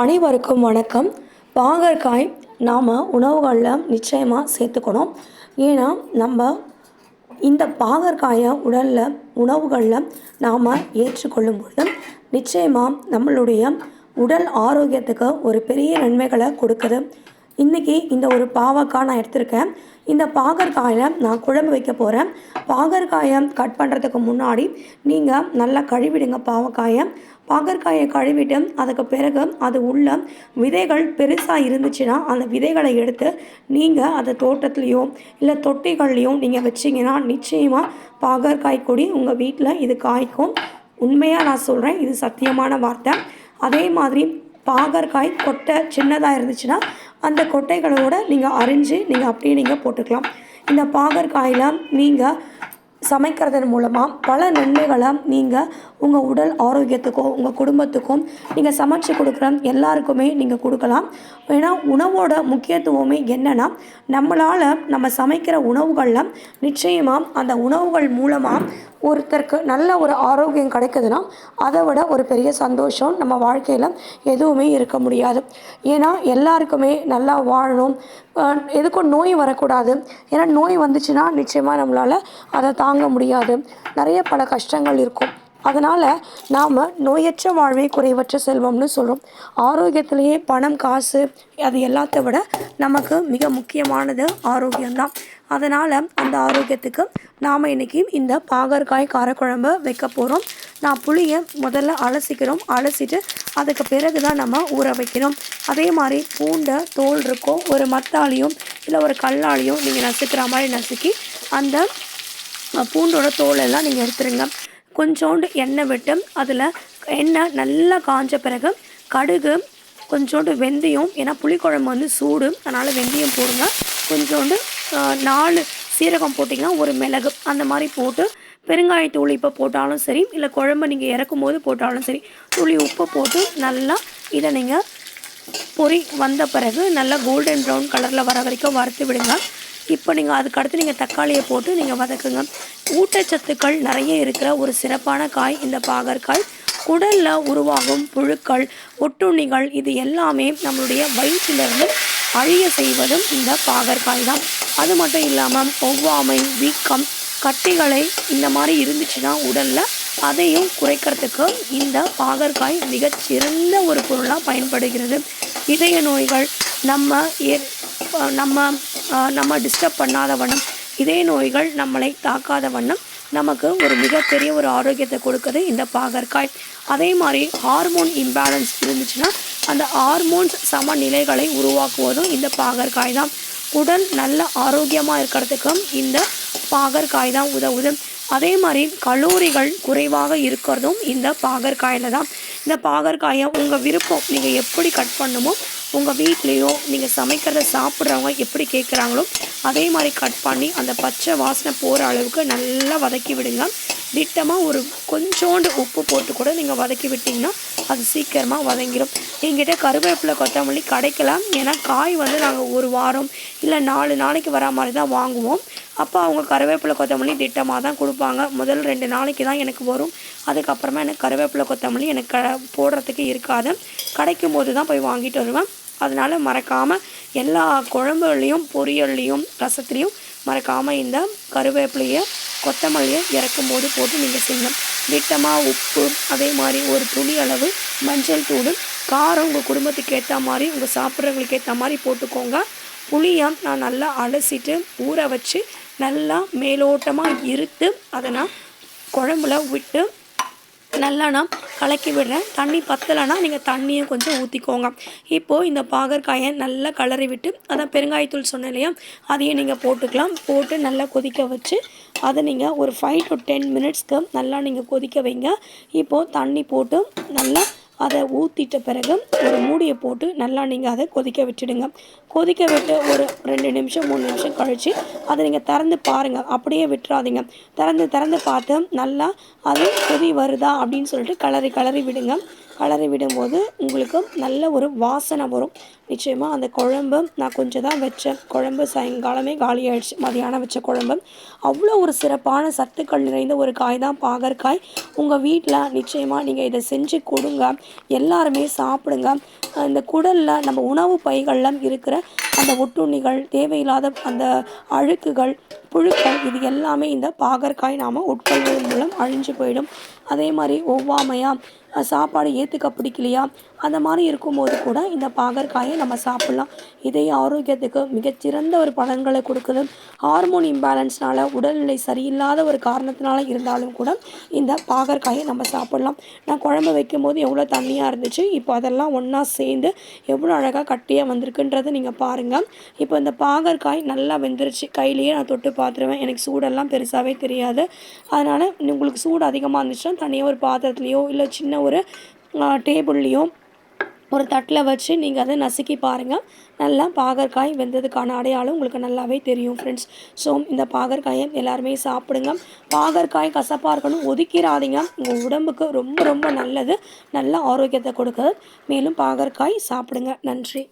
அனைவருக்கும் வணக்கம். பாகற்காய் நாம் உணவுகளில் நிச்சயமாக சேர்த்துக்கணும். ஏன்னா நம்ம இந்த பாகற்காயை உடலில் உணவுகளில் நாம் ஏற்றுக்கொள்ளும் பொழுது நிச்சயமாக நம்மளுடைய உடல் ஆரோக்கியத்துக்கு ஒரு பெரிய நன்மைகளை கொடுக்குது. இன்றைக்கி இந்த ஒரு பாவக்காய் நான் எடுத்திருக்கேன். இந்த பாகற்காயில் நான் குழம்பு வைக்க போகிறேன் பாகற்காயை கட் பண்ணுறதுக்கு முன்னாடி நீங்கள் நல்லா கழுவிடுங்க பாவக்காயை. பாகற்காயை கழுவிட்டு அதுக்கு பிறகு அது உள்ள விதைகள் பெருசாக இருந்துச்சுன்னா அந்த விதைகளை எடுத்து நீங்கள் அதை தோட்டத்துலேயோ இல்லை தொட்டிகள்லேயோ நீங்கள் வச்சிங்கன்னா நிச்சயமாக பாகற்காய் கொடி உங்கள் வீட்டில் இது காய்க்கும். உண்மையாக நான் சொல்கிறேன் இது சத்தியமான வார்த்தை. அதே மாதிரி பாகற்காய் கொட்டை சின்னதாக இருந்துச்சுன்னா அந்த கொட்டைகளோட நீங்கள் அரிஞ்சு நீங்கள் அப்படியே நீங்கள் போட்டுக்கலாம். இந்த பாகற்காயில் நீங்கள் சமைக்கிறதன் மூலமாக பல நன்மைகளை நீங்கள் உங்கள் உடல் ஆரோக்கியத்துக்கும் உங்கள் குடும்பத்துக்கும் நீங்கள் சமைச்சு கொடுக்குற எல்லாருக்குமே நீங்கள் கொடுக்கலாம். ஏன்னா உணவோட முக்கியத்துவமே என்னென்னா நம்மளால் நம்ம சமைக்கிற உணவுகளில் நிச்சயமாக அந்த உணவுகள் மூலமாக ஒருத்தருக்கு நல்ல ஒரு ஆரோக்கியம் கிடைக்குதுன்னா அதை விட ஒரு பெரிய சந்தோஷம் நம்ம வாழ்க்கையில் எதுவுமே இருக்க முடியாது. ஏன்னா எல்லாருக்குமே நல்லா வாழணும். எதுக்கும் நோய் வரக்கூடாது. ஏன்னா நோய் வந்துச்சுன்னா நிச்சயமாக நம்மளால் அதை தாங்க முடியாது. நிறைய பல கஷ்டங்கள் இருக்கும். அதனால் நாம் நோயற்ற வாழ்வே குறைவற்ற செல்வம்னு சொல்கிறோம் ஆரோக்கியத்திலேயே பணம் காசு அது எல்லாத்த விட நமக்கு மிக முக்கியமானது ஆரோக்கியம்தான். அதனால் அந்த ஆரோக்கியத்துக்கு நாம் இன்றைக்கி இந்த பாகற்காய் காரக்குழம்பு வைக்க போகிறோம் நான் புளியை முதல்ல அலசிக்கிறோம். அலசிட்டு அதுக்கு பிறகு தான் நம்ம ஊற வைக்கணும். அதே மாதிரி பூண்டை தோல் இருக்கோ ஒரு மத்தாலையும் இல்லை ஒரு கல்லாலையும் நீங்கள் நசுக்கிற மாதிரி நசுக்கி அந்த பூண்டோட தோலெல்லாம் நீங்கள் எடுத்துருங்க. கொஞ்சோண்டு எண்ணெய் விட்டு அதில் எண்ணெய் நல்லா காஞ்ச பிறகு கடுகு கொஞ்சோண்டு வெந்தயம் ஏன்னா புளிக்குழம்பு வந்து சூடு அதனால் வெந்தயம் போடுங்க. கொஞ்சோண்டு நாலு சீரகம் போட்டிங்கன்னா ஒரு மிளகு அந்த மாதிரி போட்டு பெருங்காயத்தூள் இப்போ போட்டாலும் சரி இல்லை குழம்பு நீங்கள் இறக்கும் போது போட்டாலும் சரி துளி உப்பு போட்டு நல்லா இதை நீங்கள் பொரி வந்த பிறகு நல்லா கோல்டன் ப்ரௌன் கலரில் வர வரைக்கும் வறுத்து விடுங்க. இப்போ நீங்கள் அதுக்கு அடுத்து நீங்கள் தக்காளியை போட்டு நீங்கள் வதக்குங்க. ஊட்டச்சத்துக்கள் நிறைய இருக்கிற ஒரு சிறப்பான காய் இந்த பாகற்காய். குடலில் உருவாகும் புழுக்கள் ஒட்டுண்ணிகள் இது எல்லாமே நம்மளுடைய வயிற்றிலிருந்து அழிய செய்வதும் இந்த பாகற்காய் தான். அது மட்டும் இல்லாமல் ஒவ்வாமை வீக்கம் கட்டிகளை இந்த மாதிரி இருந்துச்சுன்னா உடலில் அதையும் குறைக்கிறதுக்கு இந்த பாகற்காய் மிகச்சிறந்த ஒரு பொருளாக பயன்படுகிறது. இதய நோய்கள் நம்ம ஏ- நம்ம அஹ் நம்ம டிஸ்டர்ப் பண்ணாத வண்ணம் இதய நோய்கள் நம்மளை தாக்காத வண்ணம் நமக்கு ஒரு மிகப்பெரிய ஒரு ஆரோக்கியத்தை கொடுக்குது இந்த பாகற்காய். அதே மாதிரி ஹார்மோன் இம்பேலன்ஸ் இருந்துச்சுன்னா அந்த ஹார்மோன்ஸ் சமநிலைகளை உருவாக்குவதும் இந்த பாகற்காய் தான். உடல் நல்ல ஆரோக்கியமாக இருக்கிறதுக்கும் இந்த பாகற்காய் தான் உதவுது. அதே மாதிரி கலோரிகள் குறைவாக இருக்கிறதும் இந்த பாகற்காயில் தான். இந்த பாகற்காயை உங்கள் விருப்பம் நீங்கள் எப்படி கட் பண்ணுமோ உங்கள் வீட்லேயோ நீங்கள் சமைக்கிறத சாப்பிட்றவங்க எப்படி கேட்குறாங்களோ அதே மாதிரி கட் பண்ணி அந்த பச்சை வாசனை போகிற அளவுக்கு நல்லா வதக்கி விடுங்க. திட்டமாக ஒரு கொஞ்சோண்டு உப்பு போட்டு கூட நீங்கள் வதக்கி விட்டிங்கன்னா அது சீக்கிரமாக வதங்கிடும் எங்கிட்ட கருவேப்பிலை கொத்தமல்லி கிடைக்கலாம் ஏன்னா காய் வந்து நாங்கள் ஒரு வாரம் இல்லை நாலு நாளைக்கு வரா மாதிரி தான் வாங்குவோம். அப்போ அவங்க கருவேப்பிலை கொத்தமல்லி திட்டமாக தான் கொடுப்பாங்க. முதல் ரெண்டு நாளைக்கு தான் எனக்கு வரும். அதுக்கப்புறமா எனக்கு கருவேப்பிலை கொத்தமல்லி எனக்கு க போடுறதுக்கு இருக்காது. கிடைக்கும் போது தான் போய் வாங்கிட்டு வருவேன். அதனால் மறக்காமல் எல்லா குழம்புகள்லேயும் பொரியல்லையும் ரசத்துலேயும் மறக்காமல் இந்த கருவேப்பிலையை கொத்தமல்லியை இறக்கும் போது போட்டு நீங்கள் செய்யணும். திட்டமாக உப்பு அதே மாதிரி ஒரு துளி அளவு மஞ்சள் தூள் காரம் உங்கள் குடும்பத்துக்கு ஏற்ற மாதிரி உங்கள் சாப்பிட்றவங்களுக்கு ஏற்ற மாதிரி போட்டுக்கோங்க. புளியை நான் நல்லா அலசிட்டு ஊற வச்சு நல்லா மேலோட்டமாக இருத்து அதை நான் குழம்புல விட்டு நல்லா நான் கலக்கி விடுறேன். தண்ணி பத்தலைன்னா நீங்கள் தண்ணியும் கொஞ்சம் ஊற்றிக்கோங்க இப்போது இந்த பாகற்காயை நல்லா கலரி விட்டு அதான் பெருங்காயத்தூள் சொன்னேன் இல்லையா? அதையும் நீங்கள் போட்டுக்கலாம். போட்டு நல்லா கொதிக்க வச்சு அதை நீங்கள் ஒரு ஃபைவ் டு டென் மினிட்ஸ்க்கு நல்லா நீங்கள் கொதிக்க வைங்க. இப்போது தண்ணி போட்டு நல்லா அதை ஊற்றிட்ட பிறகு ஒரு மூடியை போட்டு நல்லா நீங்கள் அதை கொதிக்க விட்டுடுங்க. கொதிக்க விட்டு ஒரு ரெண்டு நிமிஷம் மூணு நிமிஷம் கழித்து அதை நீங்கள் திறந்து பாருங்கள் அப்படியே விட்டுறாதீங்க. திறந்து திறந்து பார்த்து நல்லா அது கொதி வருதா அப்படின்னு சொல்லிட்டு கலரி கலரி விடுங்க. கலரி விடும்போது உங்களுக்கு நல்ல ஒரு வாசனை வரும். நிச்சயமாக அந்த குழம்பு நான் கொஞ்சம் தான் வச்சேன். குழம்பு சாயங்காலமே காலி ஆயிடுச்சு. மதியானம் வச்ச குழம்பு. அவ்வளோ ஒரு சிறப்பான சத்துக்கள் நிறைந்த ஒரு காய் தான் பாகற்காய். உங்கள் வீட்டில் நிச்சயமாக நீங்கள் இதை செஞ்சு கொடுங்க. எல்லாருமே சாப்பிடுங்க. இந்த குடலில் நம்ம உணவு பைகளில் இருக்கிற அந்த ஒட்டுண்ணிகள் தேவையில்லாத அந்த அழுக்குகள் புழுக்கள் இது எல்லாமே இந்த பாகற்காய் நாம் உட்கொள்வதன் மூலம் அழிஞ்சு போயிடும். அதே மாதிரி ஒவ்வாமையாக சாப்பாடு ஏற்றுக்க பிடிக்கலையா? அந்த மாதிரி இருக்கும்போது கூட இந்த பாகற்காயை நம்ம சாப்பிட்லாம். இதய ஆரோக்கியத்துக்கு மிகச்சிறந்த ஒரு பலன்களை கொடுக்குது. ஹார்மோன் இம்பேலன்ஸ்னால உடல்நிலை சரியில்லாத ஒரு காரணத்தினால இருந்தாலும் கூட இந்த பாகற்காயை நம்ம சாப்பிட்லாம். நான் குழம்பு வைக்கும்போது எவ்வளோ தண்ணியாக இருந்துச்சு இப்போ அதெல்லாம் ஒன்றா சேர்ந்து எவ்வளோ அழகாக கட்டியாக வந்திருக்குன்றதை நீங்கள் பாருங்கள் இப்போ இந்த பாகற்காய் நல்லா வெந்துருச்சு. கையிலேயே நான் தொட்டு பார்த்துருவேன். எனக்கு சூடெல்லாம் பெருசாகவே தெரியாது. அதனால் உங்களுக்கு சூடு அதிகமாக இருந்துச்சுன்னா தனியாக ஒரு பாத்திரத்துலேயோ இல்லை சின்ன ஒரு டேபிள்லேயும் ஒரு தட்டில் வச்சு நீங்கள் அதை நசுக்கி பாருங்கள் நல்லா பாகற்காய் வெந்ததுக்கான அடையாளம் உங்களுக்கு நல்லாவே தெரியும் ஃப்ரெண்ட்ஸ் ஸோ இந்த பாகற்காயை எல்லாருமே சாப்பிடுங்க. பாகற்காய் கசப்பாக இருக்கணும் ஒதுக்கிடாதீங்க உங்கள் உடம்புக்கு ரொம்ப ரொம்ப நல்லது. நல்ல ஆரோக்கியத்தை கொடுக்குது. மேலும் பாகற்காய் சாப்பிடுங்க. நன்றி.